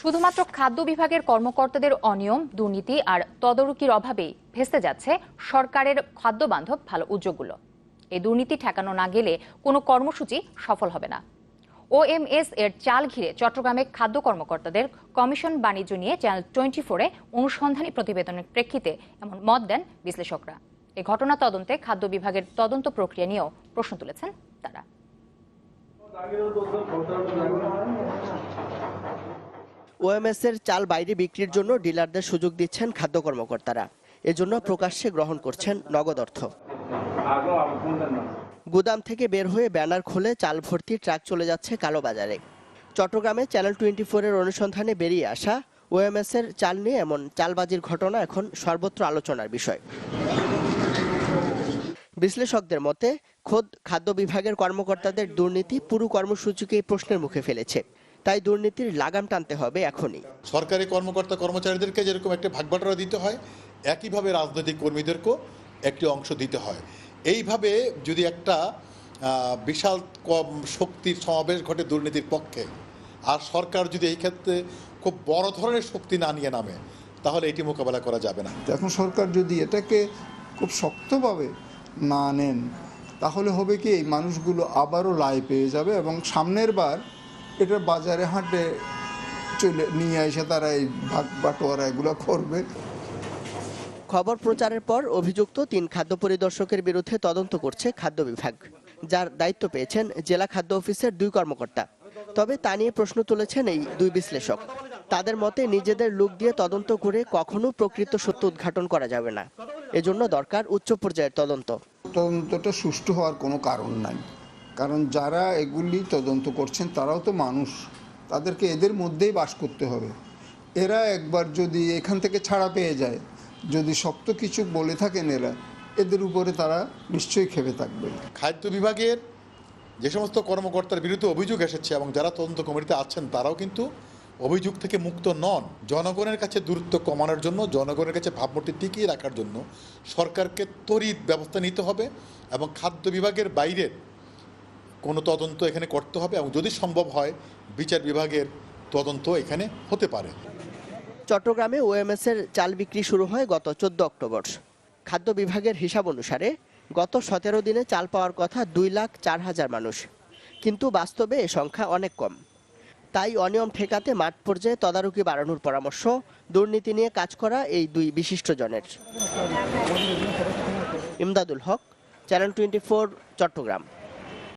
শুধুমাত্র খাদ্য বিভাগের কর্মকর্তাদের অনিয়ম, দুর্নীতি আর তদারকির অভাবেই ভেস্তে যাচ্ছে সরকারের খাদ্য বান্ধব ভালো উদ্যোগগুলো। এই দুর্নীতি ঠেকানো না গেলে কোনো কর্মসূচি সফল হবে না। ওএমএস এর চাল ঘিরে চট্টগ্রামে খাদ্য কর্মকর্তাদের কমিশন বাণিজ্য নিয়ে চ্যানেল টোয়েন্টি ফোরে অনুসন্ধানী প্রতিবেদনের প্রেক্ষিতে এমন মত দেন বিশ্লেষকরা। এই ঘটনা তদন্তে খাদ্য বিভাগের তদন্ত প্রক্রিয়া নিয়েও প্রশ্ন তুলেছেন তারা। ওএমএস এর চাল বাইরে বিক্রির জন্য ডিলারদের সুযোগ দিচ্ছেন খাদ্য কর্মকর্তারা। এজন্য প্রকাশ্যে গ্রহণ করছেন নগদ অর্থ। গুদাম থেকে বের হয়ে ব্যানার খুলে চাল ভর্তি ট্রাক চলে যাচ্ছে কালোবাজারে। চট্টগ্রামে চ্যানেল টোয়েন্টি ফোরের অনুসন্ধানে বেরিয়ে আসা ওএমএস এর চাল নিয়ে এমন চালবাজির ঘটনা এখন সর্বত্র আলোচনার বিষয়। বিশ্লেষকদের মতে, খোদ খাদ্য বিভাগের কর্মকর্তাদের দুর্নীতি পুরো কর্মসূচিকেই প্রশ্নের মুখে ফেলেছে। তাই দুর্নীতির লাগাম টানতে হবে এখনই। সরকারি কর্মকর্তা কর্মচারীদেরকে যেরকম একটা ভাগবাটোয়ারা দিতে হয় একইভাবে রাজনৈতিক কর্মীদেরকেও একটি অংশ দিতে হয়। এইভাবে যদি একটা বিশাল কম শক্তির সমাবেশ ঘটে দুর্নীতির পক্ষে আর সরকার যদি এই ক্ষেত্রে খুব বড় ধরনের শক্তি না নিয়ে নামে তাহলে এটি মোকাবেলা করা যাবে না। এখন সরকার যদি এটাকে খুব শক্তভাবে না নেন তাহলে হবে কি এই মানুষগুলো আবারও লাই পেয়ে যাবে এবং সামনের বার এটা বাজারে হাটে চলে নিয়ে এসে তারা এই ভাগ বাটোয়ারা এগুলো করবে। খবর প্রচারের পর অভিযুক্ত তিন খাদ্য পরিদর্শকের বিরুদ্ধে তদন্ত করছে খাদ্য বিভাগ যার দায়িত্ব পেয়েছেন জেলা খাদ্য অফিসের দুই কর্মকর্তা। তবে তা নিয়ে প্রশ্ন তুলেছেন এই দুই বিশ্লেষক। তাদের মতে নিজেদের লোক দিয়ে তদন্ত করে কখনো প্রকৃত সত্য উদ্ঘাটন করা যাবে না। এজন্য দরকার উচ্চ পর্যায়ের তদন্ত। তদন্তটা সুষ্ঠু হওয়ার কোনো কারণ নাই। কারণ যারা এগুলি তদন্ত করছেন, তারাও তো মানুষ। তাদেরকে এদের মধ্যেই বাস করতে হবে। এরা একবার যদি এখান থেকে ছাড়া পেয়ে যায়, যদি শক্ত কিছু বলে থাকেন এরা, এদের উপরে তারা নিশ্চয়ই খেপে থাকবে। খাদ্য বিভাগের যে সমস্ত কর্মকর্তার বিরুদ্ধে অভিযোগ এসেছে এবং যারা তদন্ত কমিটিতে আছেন, তারাও কিন্তু অভিযোগ থেকে মুক্ত নন। জনগণের কাছে দূরত্ব কমানোর জন্য, জনগণের কাছে ভাবমূর্তি টিকিয়ে রাখার জন্য সরকারকে তড়িৎ ব্যবস্থা নিতে হবে এবং খাদ্য বিভাগের বাইরের কোনো তদন্ত এখানে করতে হবে এবং যদি সম্ভব হয়, বিচার বিভাগের তদন্ত এখানে হতে পারে। চট্টগ্রামে ওএমএস এর চাল বিক্রি শুরু হয় গত চোদ্দ অক্টোবর। খাদ্য বিভাগের হিসাব অনুসারে গত সতেরো দিনে চাল পাওয়ার কথা দুই লাখ চার হাজার মানুষ। কিন্তু বাস্তবে এ সংখ্যা অনেক কম। তাই অনিয়ম ঠেকাতে মাঠ পর্যায়ে তদারকি বাড়ানোর পরামর্শ দুর্নীতি নিয়ে কাজ করা এই দুই বিশিষ্টজনের Imdadul Haq, channel twenty four, Chattogram.